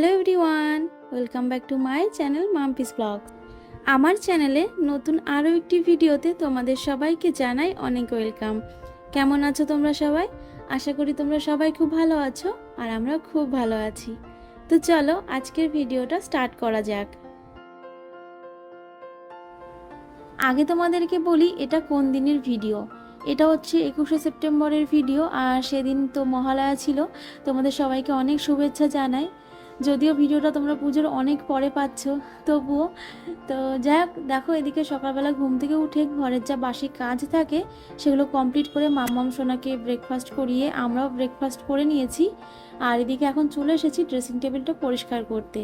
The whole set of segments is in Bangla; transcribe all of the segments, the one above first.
Hello everyone, welcome back to my channel Mampi's blog. আমার চ্যানেলে নতুন আরও একটি ভিডিওতে তোমাদের সবাইকে জানাই অনেক ওয়েলকাম। কেমন আছো তোমরা সবাই? আশা করি তোমরা সবাই খুব ভালো আছো আর আমরা খুব ভালো আছি। তো চলো আজকের ভিডিওটা স্টার্ট করা যাক। আগে তোমাদেরকে বলি, এটা কোন দিনের ভিডিও? এটা হচ্ছে একুশে সেপ্টেম্বরের ভিডিও আর সেদিন তো মহালয়া ছিল। তোমাদের সবাইকে অনেক শুভেচ্ছা জানাই। যদিও ভিডিওটা তোমরা পুজোর অনেক পরে পাচ্ছ, তবুও। তো যাই হোক, দেখো এদিকে সকালবেলা ঘুম থেকে উঠে ঘরের যা বাসি কাজ থাকে, সেগুলো কমপ্লিট করে মাম্মাম সোনাকে ব্রেকফাস্ট করিয়ে আমরাও ব্রেকফাস্ট করে নিয়েছি। আর এদিকে এখন চলে এসেছি ড্রেসিং টেবিলটা পরিষ্কার করতে।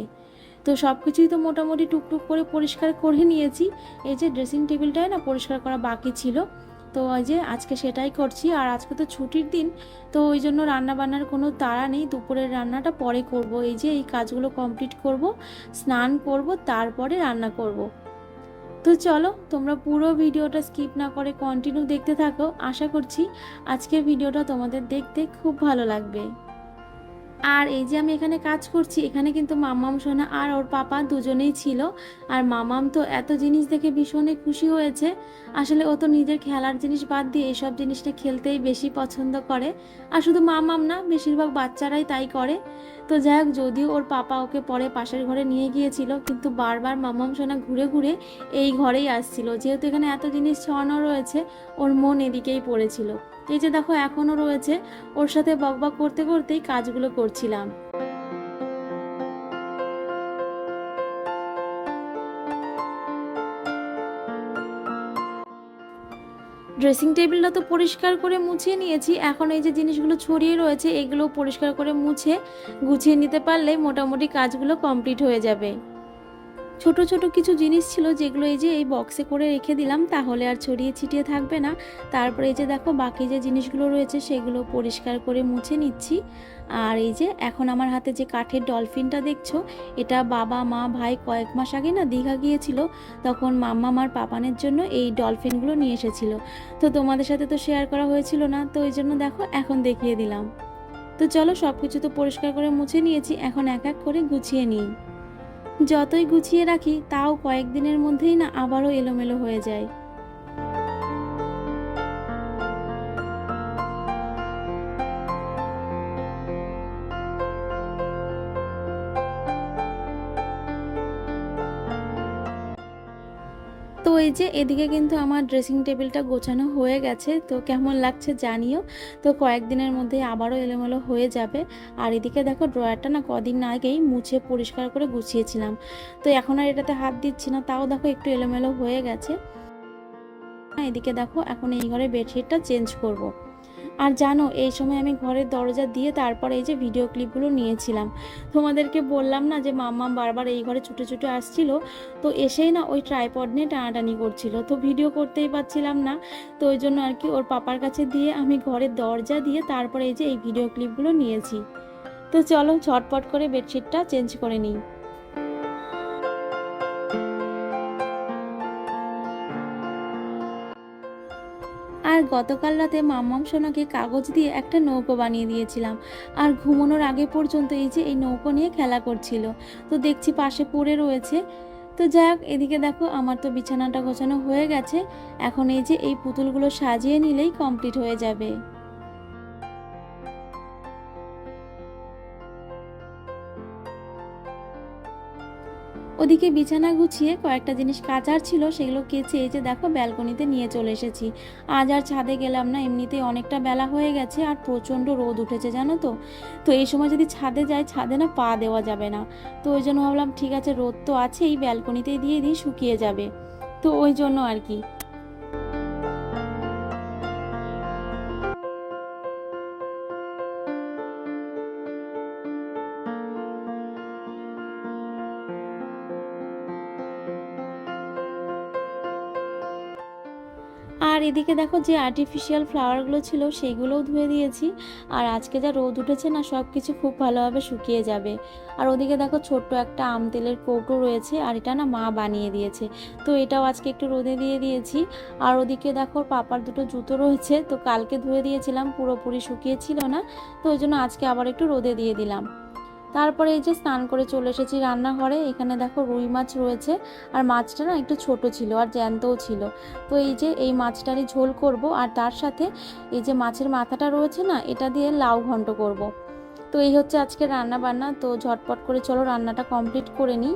তো সব কিছুই তো মোটামুটি টুকটুক করে পরিষ্কার করে নিয়েছি। এই যে ড্রেসিং টেবিলটাই না পরিষ্কার করা বাকি ছিল তো ওই যে আজকে সেটাই করছি আর আজকে তো ছুটির দিন, তো ওই জন্য রান্না বান্নার কোনো তাড়া নেই। দুপুরের রান্নাটা পরে করব। এই যে এই কাজগুলো কমপ্লিট করব, স্নান করব, তারপরে রান্না করব। তো চলো, তোমরা পুরো ভিডিওটা স্কিপ না করে কন্টিনিউ দেখতে থাকো। আশা করছি আজকের ভিডিওটা তোমাদের দেখতে খুব ভালো লাগবে। আর এই যে আমি এখানে কাজ করছি, এখানে কিন্তু মামাম সোনা আর ওর পাপা দুজনেই ছিল। আর মামাম তো এত জিনিস দেখে ভীষণই খুশি হয়েছে। আসলে ও তো নিজের খেলার জিনিস বাদ দিয়ে এইসব জিনিসটা খেলতেই বেশি পছন্দ করে। আর শুধু মামাম না, বেশিরভাগ বাচ্চারাই তাই করে। তো যাই হোক, যদিও ওর পাপা ওকে পরে পাশের ঘরে নিয়ে গিয়েছিল, কিন্তু বারবার মামাম সোনা ঘুরে ঘুরে এই ঘরেই আসছিল। যেহেতু এখানে এত জিনিস ছড়ানো রয়েছে, ওর মন এদিকেই পড়েছিল। এই যে দেখো, এখনও রয়েছে। ওর সাথে বকবক করতে করতেই কাজগুলো করছিলাম। ড্রেসিং টেবিলটা তো পরিষ্কার করে মুছিয়ে নিয়েছি। এখন এই যে জিনিসগুলো ছড়িয়ে রয়েছে এগুলো পরিষ্কার করে মুছে, গুছিয়ে নিতে পারলে মোটামুটি কাজগুলো কমপ্লিট হয়ে যাবে। ছোট ছোট কিছু জিনিস ছিল যেগুলো এই যে এই বক্সে করে রেখে দিলাম, তাহলে আর ছড়িয়ে ছিটিয়ে থাকবে না। তারপরে এই যে দেখো, বাকি যে জিনিসগুলো রয়েছে সেগুলো পরিষ্কার করে মুছে নিচ্ছি। আর এই যে এখন আমার হাতে যে কাঠের ডলফিনটা দেখছ, এটা বাবা, মা, ভাই কয়েক মাস আগে না দীঘা গিয়েছিল, তখন মাম্মা মার পাপানের জন্য এই ডলফিনগুলো নিয়ে এসেছিল। তো তোমাদের সাথে তো শেয়ার করা হয়েছিল না, তো ওই জন্য দেখো, এখন দেখিয়ে দিলাম। তো চলো সব কিছু তো পরিষ্কার করে মুছে নিয়েছি, এখন এক এক করে গুছিয়ে নিই। যতই গুছিয়ে রাখি তাও কয়েকদিনের মধ্যেই না আবারও এলোমেলো হয়ে যায়। এই যে এদিকে কিন্তু আমার ড্রেসিং টেবিলটা গোছানো হয়ে গেছে। তো কেমন লাগছে জানিও। তো কয়েকদিনের মধ্যে আবারও এলোমেলো হয়ে যাবে। আর এদিকে দেখো ড্রয়ারটা না কদিন আগেই মুছে পরিষ্কার করে গুছিয়েছিলাম। তো এখন আর এটাতে হাত দিচ্ছি না, তাও দেখো একটু এলোমেলো হয়ে গেছে। এদিকে দেখো এখন এই ঘরে বেডশিটটা চেঞ্জ করব। আর জানো, এই সময় আমি ঘরের দরজা দিয়ে তারপর এই যে ভিডিও ক্লিপগুলো নিয়েছিলাম। তোমাদেরকে বললাম না যে মাম্মা বারবার এই ঘরে ছুটে ছুটে আসছিল, তো এসেই না ওই ট্রাইপড নিয়ে টানাটানি করছিল। তো ভিডিও করতেই পারছিলাম না, তো ওই জন্য আর কি ওর পাপার কাছে দিয়ে আমি ঘরের দরজা দিয়ে তারপরে এই যে এই ভিডিও ক্লিপগুলো নিয়েছি। তো চলো ঝটপট করে বেডশিটটা চেঞ্জ করে নিই। গতকাল রাতে মাম্মাম সোনাকে কাগজ দিয়ে একটা নৌকো বানিয়ে দিয়েছিলাম। আর ঘুমানোর আগে পর্যন্ত এই যে এই নৌকো নিয়ে খেলা করছিল। তো দেখছি পাশে পড়ে রয়েছে। তো যাই হোক, এদিকে দেখো আমার তো বিছানাটা গোছানো হয়ে গেছে। এখন এই যে এই পুতুলগুলো সাজিয়ে নিলেই কমপ্লিট হয়ে যাবে। ওদিকে বিছানা গুছিয়ে কয়েকটা জিনিস কাচার ছিল, সেগুলো কেচে এই যে দেখো ব্যালকনিতে নিয়ে চলে এসেছি। আজ আর ছাদে গেলাম না, এমনিতেই অনেকটা বেলা হয়ে গেছে আর প্রচণ্ড রোদ উঠেছে, জানো তো। তো এই সময় যদি ছাদে যাই, ছাদে না পা দেওয়া যাবে না। তো ওই জন্য ভাবলাম, ঠিক আছে, রোদ তো আছে এই ব্যালকনিতেই দিয়ে দিই, শুকিয়ে যাবে। তো ওই জন্য আর কি। আর এদিকে দেখো যে আর্টিফিশিয়াল ফ্লাওয়ারগুলো ছিল, সেইগুলোও ধুয়ে দিয়েছি। আর আজকে যা রোদ উঠেছে না সব কিছু খুব ভালোভাবে শুকিয়ে যাবে। আর ওদিকে দেখো ছোট্ট একটা আম তেলের কৌটো রয়েছে, আর এটা না মা বানিয়ে দিয়েছে। তো এটাও আজকে একটু রোদে দিয়ে দিয়েছি। আর ওদিকে দেখো পাপার দুটো জুতো রয়েছে, তো কালকে ধুয়ে দিয়েছিলাম, পুরোপুরি শুকিয়েছিল না। তো ওই জন্য আজকে আবার একটু রোদে দিয়ে দিলাম। তারপরে এই যে স্নান করে চলে এসেছি রান্নাঘরে, এখানে দেখো রুই মাছ রয়েছে, আর মাছটা না একটু ছোট ছিল আর জ্যান্তও ছিল তো এই যে এই মাছটারই ঝোল করব, আর তার সাথে এই যে মাছের মাথাটা রয়েছে না, এটা দিয়ে লাউ ঘন্ট করব। তো এই হচ্ছে আজকে রান্না বান্না তো ঝটপট করে চলো রান্নাটা কমপ্লিট করে নিই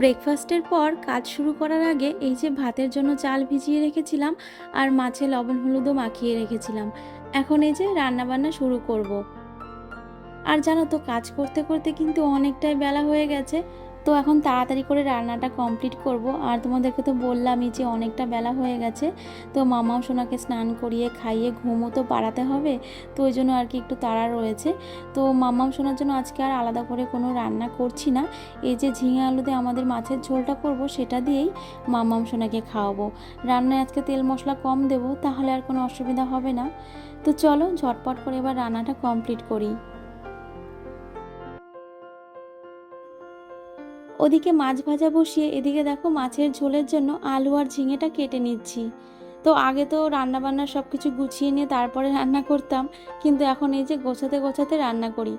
ব্রেকফাস্টের পর কাজ শুরু করার আগে এই যে ভাতের জন্য চাল ভিজিয়ে রেখেছিলাম, আর মাছে লবণ হলুদও মাখিয়ে রেখেছিলাম এখন এই যে রান্না বান্না শুরু করব। আর জানো তো, কাজ করতে করতে কিন্তু অনেকটাই বেলা হয়ে গেছে। তো এখন তাড়াতাড়ি করে রান্নাটা কমপ্লিট করব। আর তোমাদেরকে তো বললামই যে অনেকটা বেলা হয়ে গেছে। তো মামাও সোনাকে স্নান করিয়ে খাইয়ে ঘুমও তো পাড়াতে হবে। তো ওই জন্য আর কি একটু তাড়া রয়েছে। তো মামাম সোনার জন্য আজকে আর আলাদা করে কোনো রান্না করছি না। এই যে ঝিঙে আলুতে আমাদের মাছের ঝোলটা করব, সেটা দিয়েই মামাম সোনাকে খাওয়াবো। রান্নায় আজকে তেল মশলা কম দেবো, তাহলে আর কোনো অসুবিধা হবে না। তো চলো ঝটপট করে এবার রান্নাটা কমপ্লিট করি। ওদিকে মাছ ভাজা বসিয়ে এদিকে দেখো মাছের ঝোলের জন্য আলু আর ঝিঙেটা কেটে নিচ্ছি। তো আগে তো রান্না বান্না সব কিছু গুছিয়ে নিয়ে তারপরে রান্না করতাম, কিন্তু এখন এই যে গোছাতে গোছাতে রান্না করি।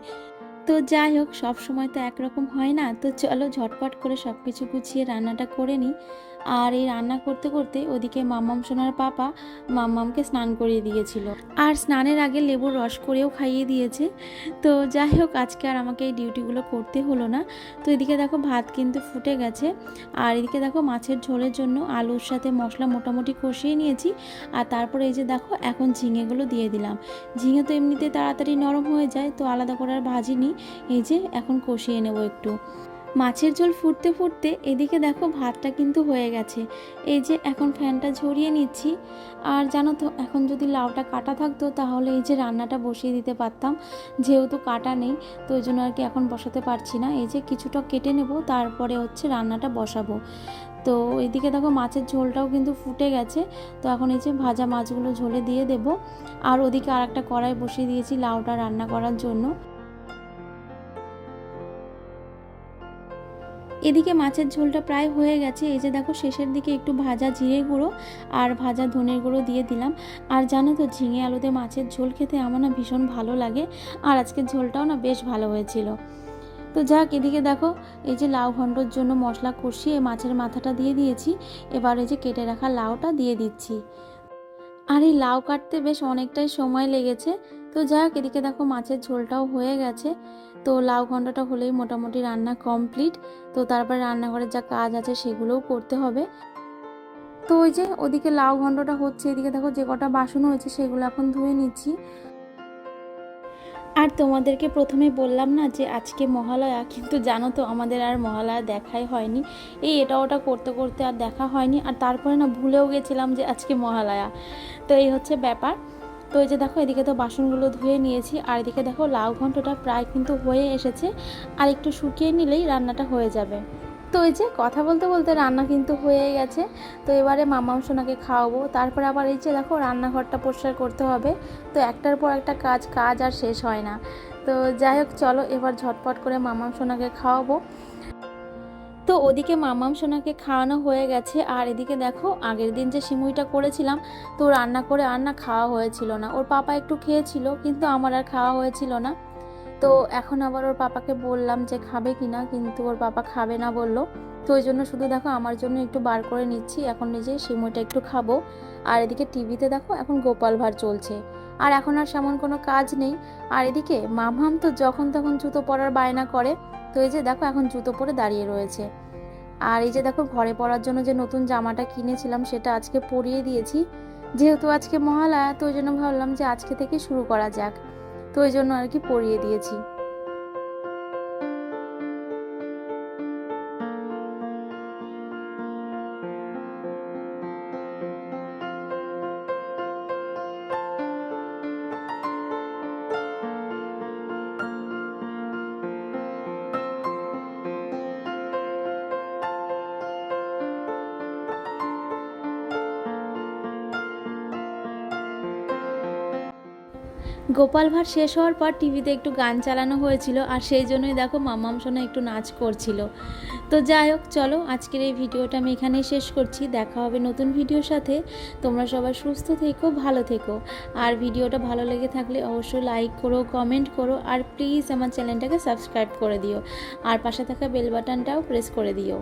তো যাই হোক সব সময় তো একরকম হয় না। তো চলো ঝটপট করে সব কিছু গুছিয়ে রান্নাটা করে নিই। আর এই রান্না করতে করতে ওদিকে মাম্মাম সোনার পাপা মাম্মামকে স্নান করিয়ে দিয়েছিল। আর স্নানের আগে লেবুর রস করেও খাইয়ে দিয়েছে। তো যাই হোক, আজকে আর আমাকে এই ডিউটিগুলো করতে হলো না। তো এদিকে দেখো ভাত কিন্তু ফুটে গেছে। আর এদিকে দেখো মাছের ঝোলের জন্য আলুর সাথে মশলা মোটামুটি কষিয়ে নিয়েছি। আর তারপরে এই যে দেখো, এখন ঝিঙেগুলো দিয়ে দিলাম। ঝিঙে তো এমনিতে তাড়াতাড়ি নরম হয়ে যায়, তো আলাদা করে আর ভাজিনি। এই যে এখন কষিয়ে নেব একটু। মাছের ঝোল ফুটতে ফুটতে এদিকে দেখো ভাতটা কিন্তু হয়ে গেছে। এই যে এখন ফ্যানটা ঝরিয়ে নিচ্ছি। আর জানো তো, এখন যদি লাউটা কাটা থাকতো তাহলে এই যে রান্নাটা বসিয়ে দিতে পারতাম। যেহেতু কাটা নেই, তো ওই জন্য আর কি এখন বসাতে পারছি না। এই যে কিছুটা কেটে নেব, তারপরে হচ্ছে রান্নাটা বসাবো। তো এদিকে দেখো মাছের ঝোলটাও কিন্তু ফুটে গেছে। তো এখন এই যে ভাজা মাছগুলো ঝোলে দিয়ে দেব। আর ওদিকে আর একটা কড়াই বসিয়ে দিয়েছি লাউটা রান্না করার জন্য। এদিকে মাছের ঝোলটা প্রায় হয়ে গেছে। এই যে দেখো, শেষের দিকে একটু ভাজা জিরে গুঁড়ো আর ভাজা ধনের গুঁড়ো দিয়ে দিলাম। আর জানো তো, ঝিঙে আলুতে মাছের ঝোল খেতে আমার না ভীষণ ভালো লাগে আর আজকের ঝোলটাও না বেশ ভালো হয়েছিল। তো যাক, এদিকে দেখো, এই যে লাউ ঘন্টর জন্য মশলা কষিয়ে মাছের মাথাটা দিয়ে দিয়েছি। এবার এই যে কেটে রাখা লাউটা দিয়ে দিচ্ছি। আর এই লাউ কাটতে বেশ অনেকটাই সময় লেগেছে। তো যাই হোক এদিকে দেখো মাছের ঝোলটাও হয়ে গেছে। তো লাউ ঘন্টাটা হলেই মোটামুটি রান্না কমপ্লিট। তো তারপরে রান্নাঘরের যা কাজ আছে সেগুলোও করতে হবে। তো ওই যে ওদিকে লাউ ঘন্টটা হচ্ছে, এদিকে দেখো যে কটা বাসন হয়েছে সেগুলো এখন ধুয়ে নিচ্ছি। আর তোমাদেরকে প্রথমে বললাম না যে আজকে মহালয়া, কিন্তু জানো তো আমাদের আর মহালয়া দেখাই হয়নি। এই এটা ওটা করতে করতে আর দেখা হয়নি। আর তারপরে না ভুলেও গেছিলাম যে আজকে মহালয়া। তো এই হচ্ছে ব্যাপার। তো এই যে দেখো, এদিকে তো বাসনগুলো ধুয়ে নিয়েছি, আর এদিকে দেখো লাউ ঘন্টটা প্রায় কিন্তু হয়ে এসেছে, আর একটু শুকিয়ে নিলেই রান্নাটা হয়ে যাবে। তো এই যে কথা বলতে বলতে রান্না কিন্তু হয়ে গেছে, তো এবারে মামাম সোনাকে খাওয়াবো, তারপর আবার এই যে দেখো রান্নাঘরটা পরিষ্কার করতে হবে, তো একটার পর একটা কাজ কাজ আর শেষ হয় না। তো যাই হোক, চলো এবার ঝটপট করে মামাম সোনাকে খাওয়াবো। ওদিকে মামাম সোনাকে খাওয়ানো হয়ে গেছে, আর এদিকে দেখো, আগের দিন যে সিমুইটা করেছিলাম, তো রান্না করে আর না খাওয়া হয়েছিল না। ওর পাপা একটু খেয়েছিল, কিন্তু আমার আর খাওয়া হয়েছিল না। তো এখন আবার ওর পাপাকে বললাম যে খাবে কি না, কিন্তু ওর পাপা খাবে না বলল। তো ওই জন্য শুধু দেখো, আমার জন্য একটু বার করে নিচ্ছি, এখন নিজে সিমুইটা একটু খাব। আর এদিকে টিভিতে দেখো, এখন গোপাল ভাঁড় চলছে। আর এখন আর সেমন কোনো কাজ নেই। আর এদিকে মামহাম তো যখন তখন জুতো পরার বায়না করে, তো এই যে দেখো, এখন জুতো পরে দাঁড়িয়ে রয়েছে। আর এই যে দেখো, ঘরে পরার জন্য যে নতুন জামাটা কিনেছিলাম, সেটা আজকে পরিয়ে দিয়েছি। যেহেতু আজকে মহালয়া, তো ওই জন্য ভাবলাম যে আজকে থেকে শুরু করা যাক। তো ওই জন্য আর কি পরিয়ে দিয়েছি। গোপাল ভাঁড় শেষ হওয়ার পর টিভিতে একটু গান চালানো হয়েছিল আর সেই জন্যই দেখো মামাম সোনা একটু নাচ করছিল। তো যাই হোক, চলো আজকের এই ভিডিওটা আমি এখানেই শেষ করছি। দেখা হবে নতুন ভিডিওর সাথে। তোমরা সবাই সুস্থ থেকো, ভালো থেকো। আর ভিডিওটা ভালো লেগে থাকলে অবশ্যই লাইক করো, কমেন্ট করো আর প্লিজ আমার চ্যানেলটাকে সাবস্ক্রাইব করে দিও। আর পাশে থাকা বেল বাটনটাও প্রেস করে দিও।